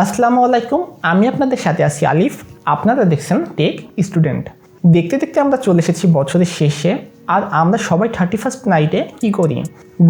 আসসালামু আলাইকুম, আমি আপনাদের সাথে আছি আলিফ। আপনারা দেখছেন টেক স্টুডেন্ট। দেখতে দেখতে আমরা চলে এসেছি বছরের শেষে, আর আমরা সবাই থার্টি ফার্স্ট নাইটে কী করি?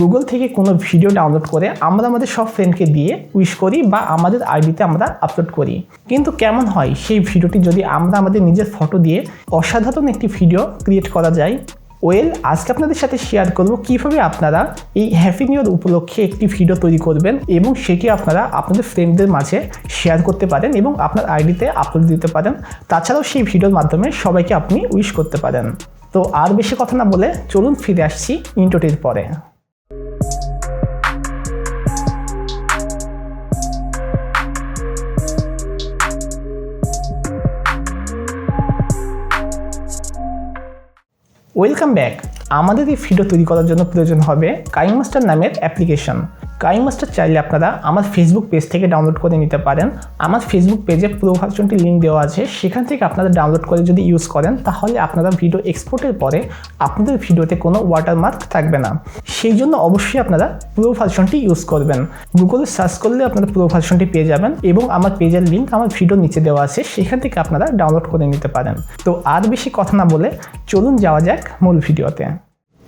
গুগল থেকে কোনো ভিডিও ডাউনলোড করে আমরা আমাদের সব ফ্রেন্ডকে দিয়ে উইশ করি বা আমাদের আইডিতে আমরা আপলোড করি। কিন্তু কেমন হয়, সেই ভিডিওটি যদি আমরা আমাদের নিজের ফটো দিয়ে অসাধারণ একটি ভিডিও ক্রিয়েট করা যায় ওয়েল আজকে আপনাদের সাথে শেয়ার করব কীভাবে আপনারা এই হ্যাপি নিউ ইয়ার উপলক্ষে একটি ভিডিও তৈরি করবেন এবং সেটি আপনারা আপনাদের ফ্রেন্ডদের মাঝে শেয়ার করতে পারেন এবং আপনার আইডিতে আপলোড দিতে পারেন। তাছাড়াও সেই ভিডিওর মাধ্যমে সবাইকে আপনি উইশ করতে পারেন। তো আর বেশি কথা না বলে চলুন ফিরে আসছি ইন্টোটির পরে। ওয়েলকাম ব্যাক আমাদের এই ভিডিও তৈরি করার জন্য প্রয়োজন হবে কাইং মাস্টার নামের অ্যাপ্লিকেশন কাইং মাস্টার চাইলে আপনারা আমার ফেসবুক পেজ থেকে ডাউনলোড করে নিতে পারেন। আমার ফেসবুক পেজে পুরো লিঙ্ক দেওয়া আছে। সেখান থেকে আপনারা ডাউনলোড করে যদি ইউজ করেন, তাহলে আপনারা ভিডিও এক্সপোর্টের পরে আপনাদের ভিডিওতে কোনো ওয়াটারমার্ক থাকবে না। সেই জন্য অবশ্যই আপনারা পুরো ইউজ করবেন। গুগলে সার্চ করলে আপনারা পুরো পেয়ে যাবেন এবং আমার পেজের লিঙ্ক আমার ভিডিও নিচে দেওয়া আছে। সেখান থেকে আপনারা ডাউনলোড করে নিতে পারেন। তো আর বেশি কথা না বলে চলুন যাওয়া যাক মূল ভিডিওতে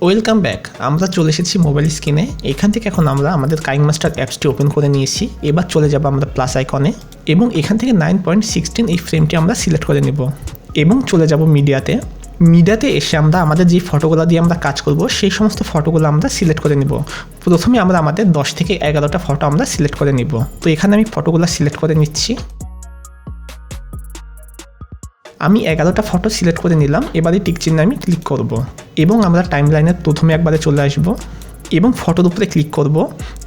ওয়েলকাম ব্যাক আমরা চলে এসেছি মোবাইল স্ক্রিনে এখান থেকে এখন আমরা আমাদের কাইং মাস্টার অ্যাপসটি ওপেন করে নিয়েছি। এবার চলে যাব আমরা প্লাস আইকনে এবং এখান থেকে নাইন পয়েন্ট সিক্সটিন এই ফ্রেমটি আমরা সিলেক্ট করে নেব। এবং চলে যাব মিডিয়াতে মিডিয়াতে এসে আমরা আমাদের যে ফটোগুলো দিয়ে আমরা কাজ করব, সেই সমস্ত ফটোগুলো আমরা সিলেক্ট করে নিব। প্রথমে আমরা আমাদের দশ থেকে এগারোটা ফটো আমরা সিলেক্ট করে নিব। তো এখানে আমি ফটোগুলো সিলেক্ট করে নিচ্ছি। আমি এগারোটা ফটো সিলেক্ট করে নিলাম, এবারে টিক চিহ্নে আমি ক্লিক করব এবং আমরা টাইম লাইনের প্রথমে একবারে চলে আসব এবং ফটোর উপরে ক্লিক করব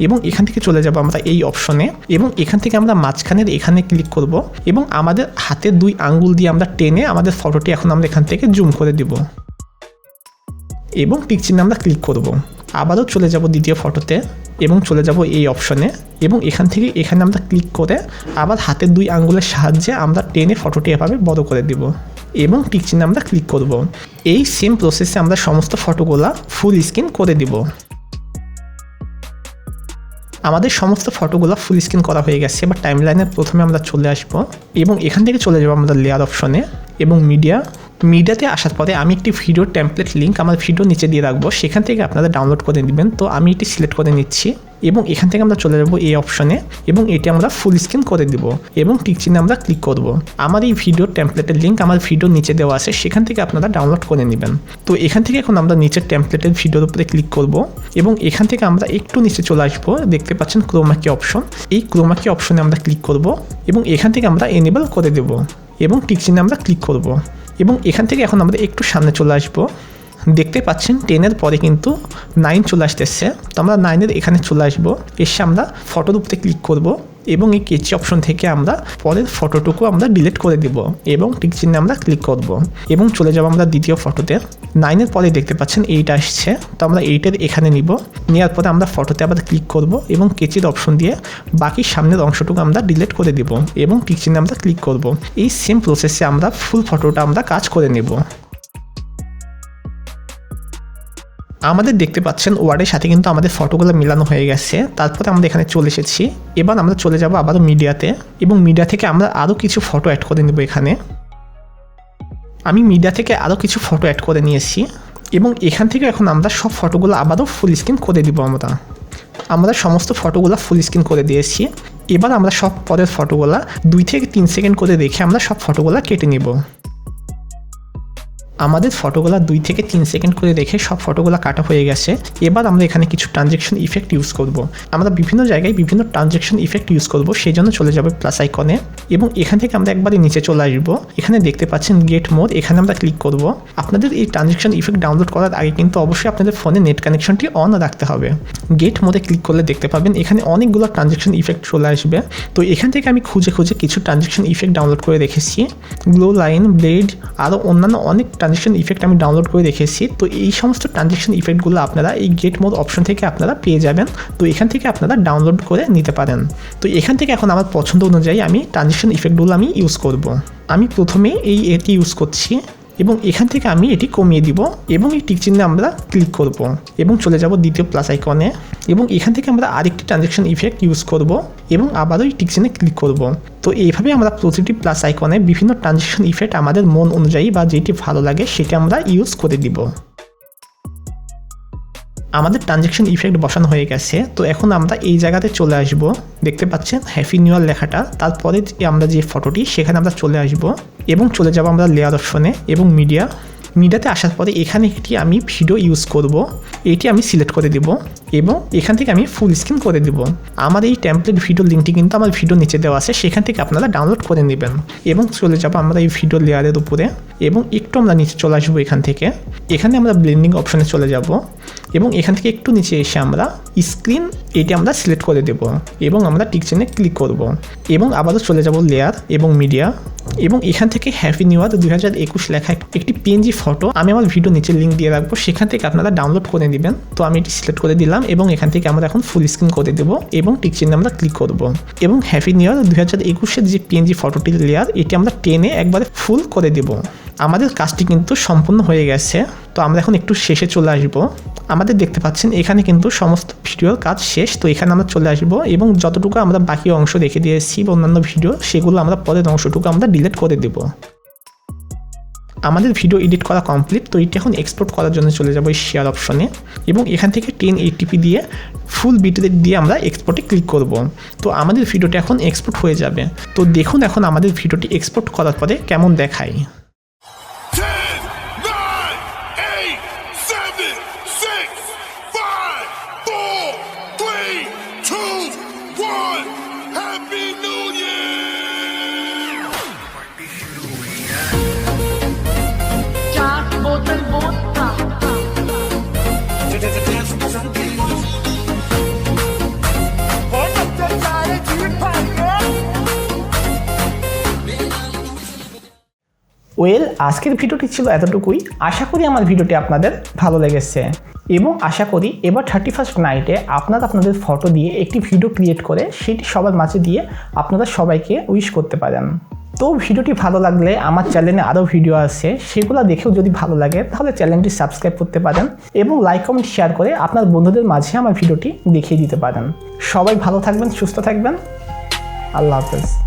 এবং এখান থেকে চলে যাব আমরা এই অপশনে এবং এখান থেকে আমরা মাঝখানের এখানে ক্লিক করব এবং আমাদের হাতের দুই আঙ্গুল দিয়ে আমরা টেনে আমাদের ফটোটি এখন আমরা এখান থেকে জুম করে দিব এবং টিক চিহ্নে আমরা ক্লিক করব। আবারও চলে যাব দ্বিতীয় ফটোতে এবং চলে যাব এই অপশনে এবং এখান থেকে এখানে আমরা ক্লিক করে আবার হাতের দুই আঙ্গুলের সাহায্যে আমরা টেনে ফটোটি এভাবে বড় করে দিব এবং টিক চিহ্নে আমরা ক্লিক করব। এই সেম প্রসেসে আমরা সমস্ত ফটোগুলা ফুল স্ক্রিন করে দিব। আমাদের সমস্ত ফটোগুলো ফুল স্ক্রিন করা হয়ে গেছে, এবার টাইম লাইনের প্রথমে আমরা চলে আসব এবং এখান থেকে চলে যাব আমরা লেয়ার অপশনে এবং মিডিয়া মিডিয়াতে আসার পরে আমি একটি ভিডিও টেমপ্লেট লিঙ্ক আমার ভিডিও নিচে দিয়ে রাখব। সেখান থেকে আপনারা ডাউনলোড করে নেবেন। তো আমি এটি সিলেক্ট করে নিচ্ছি এবং এখান থেকে আমরা চলে যাব এই অপশনে এবং এটি আমরা ফুল স্ক্রিন করে দিব এবং চিহ্নে আমরা ক্লিক করব। আমার এই ভিডিও টেমপ্লেটের লিঙ্ক আমার ভিডিও নিচে দেওয়া আছে। সেখান থেকে আপনারা ডাউনলোড করে নেবেন। তো এখান থেকে এখন আমরা নিচের টেমপ্লেটের ভিডিওর উপরে ক্লিক করব এবং এখান থেকে আমরা একটু নিচে চলে আসব। দেখতে পাচ্ছেন ক্রোমাকি অপশন এই ক্রোমাকি অপশনে আমরা ক্লিক করব এবং এখান থেকে আমরা এনেবল করে দেব এবং টিক চিহ্নে আমরা ক্লিক করব। এবং এখান থেকে এখন আমরা একটু সামনে চলে আসব। দেখতে পাচ্ছেন টেনের পরে কিন্তু নাইন চলে আসতেছে। তো আমরা নাইনের এখানে চলে আসব। এসে আমরা ফটোর উপরে ক্লিক করব। এবং এই কেচি অপশন থেকে আমরা পরের ফটোটুকু আমরা ডিলিট করে দেব এবং টিক চিহ্নে আমরা ক্লিক করব এবং চলে যাব আমরা দ্বিতীয় ফটোতে নাইনের পরে দেখতে পাচ্ছেন এইট আসছে। তো আমরা এইটের এখানে নিব। নেওয়ার পরে আমরা ফটোতে আবার ক্লিক করব এবং কেচির অপশন দিয়ে বাকি সামনের অংশটুকু আমরা ডিলিট করে দেব এবং টিক চিহ্নে আমরা ক্লিক করব। এই সেম প্রসেসে আমরা ফুল ফটোটা আমরা কাজ করে নেব। আমাদের দেখতে পাচ্ছেন ওয়ার্ডের সাথে কিন্তু আমাদের ফটোগুলো মিলানো হয়ে গেছে। তারপরে আমরা এখানে চলে এসেছি। এবার আমরা চলে যাব আবারও মিডিয়াতে এবং মিডিয়া থেকে আমরা আরও কিছু ফটো অ্যাড করে নেব এখানে। আমি মিডিয়া থেকে আরও কিছু ফটো অ্যাড করে নিয়েছি এবং এখান থেকে এখন আমরা সব ফটোগুলো আবারও ফুল স্ক্রিন করে দিব আমরা। আমরা সমস্ত ফটোগুলো ফুল স্ক্রিন করে দিয়েছি। এবার আমরা সব পরের ফটোগুলো দুই থেকে তিন সেকেন্ড করে রেখে আমরা সব ফটোগুলো কেটে নেব। আমাদের ফটোগুলা দুই থেকে তিন সেকেন্ড করে রেখে সব ফটোগুলা কাটা হয়ে গেছে। এবার আমরা এখানে কিছু ট্রানজেকশন ইফেক্ট ইউজ করব। আমরা বিভিন্ন জায়গায় বিভিন্ন ট্রানজেকশন ইফেক্ট ইউজ করব, সেই জন্য চলে যাবে প্লাস আইকনে এবং এখান থেকে আমরা একবারে নিচে চলে আসব। এখানে দেখতে পাচ্ছেন গেট মোড এখানে আমরা ক্লিক করব। আপনাদের এই ট্রানজেকশন ইফেক্ট ডাউনলোড করার আগে কিন্তু অবশ্যই আপনাদের ফোনে নেট কানেকশনটি অন রাখতে হবে। গেট মোডে ক্লিক করলে দেখতে পাবেন, এখানে অনেকগুলো ট্রানজেকশন ইফেক্ট চলে আসবে। তো এখান থেকে আমি খুঁজে খুঁজে কিছু ট্রানজেকশন ইফেক্ট ডাউনলোড করে রেখেছি। গ্লো লাইন ব্লেড আরও অন্যান্য অনেক ট্রানজেকশন ইফেক্ট আমি ডাউনলোড করে রেখেছি তো এই সমস্ত ট্রানজেকশন ইফেক্টগুলো আপনারা এই গেট মোড অপশন থেকে আপনারা পেয়ে যাবেন। তো এখান থেকে আপনারা ডাউনলোড করে নিতে পারেন। তো এখান থেকে এখন আমার পছন্দ অনুযায়ী আমি ট্রানজেকশন ইফেক্টগুলো আমি ইউজ করব। আমি প্রথমে এই এটি ইউজ করছি। এবং এখান থেকে আমি এটি কমিয়ে দিব এবং এই টিক চিহ্নে আমরা ক্লিক করব এবং চলে যাব দ্বিতীয় প্লাস আইকনে এবং এখান থেকে আমরা আরেকটি ট্রানজেকশন ইফেক্ট ইউজ করব এবং আবারও এই টিক চিহ্নে ক্লিক করব। তো এইভাবে আমরা প্রতিটি প্লাস আইকনে বিভিন্ন ট্রানজেকশন ইফেক্ট আমাদের মন অনুযায়ী বা যেটি ভালো লাগে সেটি আমরা ইউজ করে দিব। আমাদের ট্রানজ্যাকশন ইফেক্ট বসানো হয়ে গেছে। তো এখন আমরা এই জায়গাতে চলে আসব। দেখতে পাচ্ছেন হ্যাপি নিউ ইয়ার লেখাটা। তারপরে আমরা যে ফটোটি সেখানে আমরা চলে আসব এবং চলে যাব আমরা লেয়ার অপশনে এবং মিডিয়া মিডিয়াতে আসার পরে এখানে একটি আমি ভিডিও ইউজ করব। এটি আমি সিলেক্ট করে দেব এবং এখান থেকে আমি ফুল স্ক্রিন করে দেব। আমার এই টেমপ্লেট ভিডিও লিঙ্কটি কিন্তু আমার ভিডিও নিচে দেওয়া আছে, সেখান থেকে আপনারা ডাউনলোড করে নেবেন এবং চলে যাব আমরা এই ভিডিও লেয়ারের উপরে এবং একটু আমরা নিচে চলে আসব এখান থেকে। এখানে আমরা ব্লেন্ডিং অপশনে চলে যাব এবং এখান থেকে একটু নিচে এসে আমরা স্ক্রিন এটি আমরা সিলেক্ট করে দেব এবং আমরা টিক চিহ্নে ক্লিক করব এবং আবারও চলে যাব লেয়ার এবং মিডিয়া এবং এখান থেকে হ্যাপি নিউ ইয়ার দুই হাজার একুশ লেখা একটি পিএনজি ফটো আমি আমার ভিডিও নিচে লিঙ্ক দিয়ে রাখব। সেখান থেকে আপনারা ডাউনলোড করে নেবেন। তো আমি এটি সিলেক্ট করে দিলাম এবং এখান থেকে আমরা এখন ফুল স্ক্রিন করে দেবো এবং টিক চিহ্নে আমরা ক্লিক করব। এবং হ্যাপি নিউ ইয়ার দুই হাজার একুশের যে পিএনজি ফটোটির লেয়ার এটি আমরা টেনে একবারে ফুল করে দেবো। আমাদের কাজটি কিন্তু সম্পূর্ণ হয়ে গেছে। তো আমরা এখন একটু শেষে চলে আসব। আমাদের দেখতে পাচ্ছেন, এখানে কিন্তু সমস্ত ভিডিওর কাজ শেষ। তো এখানে আমরা চলে আসব এবং যতটুকু আমরা বাকি অংশ রেখে দিয়েছি বা অন্যান্য ভিডিও, সেগুলো আমরা পরের অংশটুকু আমরা ডিলিট করে দেব। আমাদের ভিডিও এডিট করা কমপ্লিট তো এটি এখন এক্সপোর্ট করার জন্য চলে যাব এই শেয়ার অপশনে এবং এখান থেকে টেন এইটিপি দিয়ে ফুল বিটরেট দিয়ে আমরা এক্সপোর্টে ক্লিক করব। তো আমাদের ভিডিওটি এখন এক্সপোর্ট হয়ে যাবে। তো দেখুন এখন আমাদের ভিডিওটি এক্সপোর্ট করার পরে কেমন দেখায়। ওয়েল আজকের ভিডিওটি ছিল এতটুকুই। আশা করি আমার ভিডিওটি আপনাদের ভালো লেগেছে। এবং আশা করি এবার থার্টি ফার্স্ট নাইটে আপনারা আপনাদের ফটো দিয়ে একটি ভিডিও ক্রিয়েট করে সেটি সবার মাঝে দিয়ে আপনারা সবাইকে উইশ করতে পারেন। তো ভিডিওটি ভালো লাগলে আমার চ্যানেলে আরও ভিডিও আছে, সেগুলো দেখেও যদি ভালো লাগে, তাহলে চ্যানেলটি সাবস্ক্রাইব করতে পারেন এবং লাইক কমেন্ট শেয়ার করে আপনার বন্ধুদের মাঝে আমার ভিডিওটি দেখিয়ে দিতে পারেন। সবাই ভালো থাকবেন, সুস্থ থাকবেন। আল্লাহ হাফেজ।